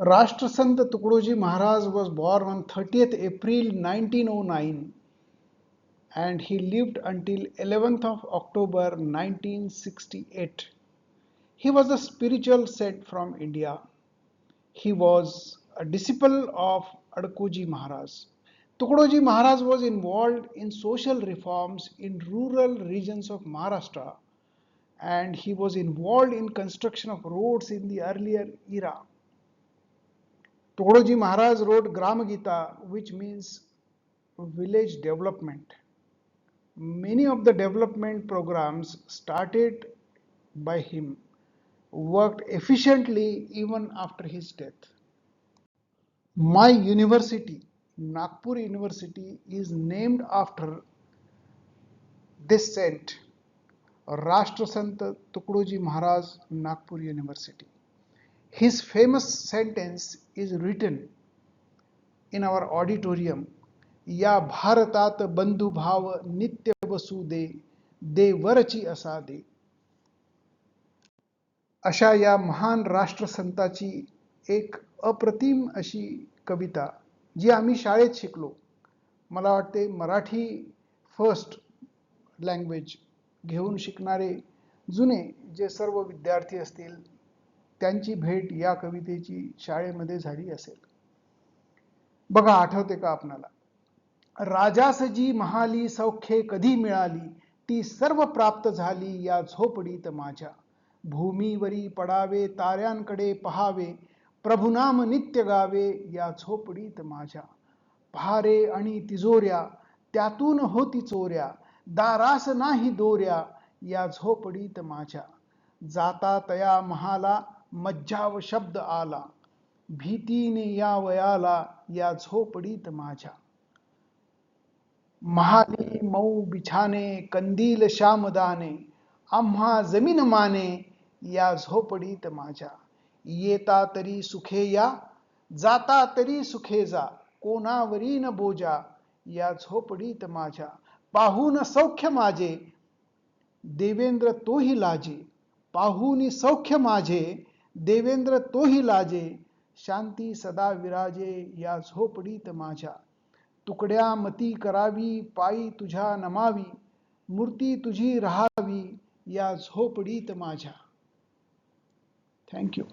Rashtrasant Tukdoji Maharaj was born on 30th April 1909 and he lived until 11th of October 1968. He was a spiritual saint from India. He was a disciple of Adkoji Maharaj. Tukdoji Maharaj was involved in social reforms in rural regions of Maharashtra and he was involved in construction of roads in the earlier era. Tukdoji Maharaj wrote Gram Gita which means village development. Many of the development programs started by him worked efficiently even after his death. My university, Nagpur University, is named after this saint, Rashtrasant Tukdoji Maharaj, Nagpur University. His famous sentence is written in our auditorium. या भारतात बंधुभाव नित्य बसू दे देवरची असा दे अशा या महान राष्ट्रसंताची एक अप्रतिम अशी कविता जी आम्ही शाळेत शिकलो. मला वाटते मराठी फर्स्ट लँग्वेज घेऊन शिकणारे जुने जे सर्व विद्यार्थी असतील त्यांची भेट या कवितेची शाळेमध्ये झाली असेल. बघा आठवते का आपणाला? राजासजी महाली सौख्ये कधी मिळाली? ती सर्व प्राप्त झाली या झोपडीत माझ्या. भूमीवरी पडावे ताऱ्यांकडे पहावे प्रभुनाम नित्य गावे या झोपडीत माझ्या. पहारे आणि तिजोऱ्या त्यातून होती चोऱ्या दारास नाही दोऱ्या या झोपडीत माझ्या. जाता तया महाला मज्जाव शब्द आला भीतीने या वयाला या झोपडीत माझ्या. महाली मऊ बिछाने कंदील श्यामदाने आम्हा जमीन माने या झोपडीत माझ्या. येता तरी सुखे या जाता तरी सुखे जा कोणावरी न बोजा या झोपडीत माझ्या. पाहून सौख्य माझे देवेंद्र तोही लाजे पाहुनी सौख्य माझे देवेंद्र तोही लाजे शांती सदा विराजे या झोपडीत माझ्या. तुकड्या मती करावी पायी तुझ्या नमावी मूर्ती तुझी राहावी या झोपडीत माझ्या. थँक्यू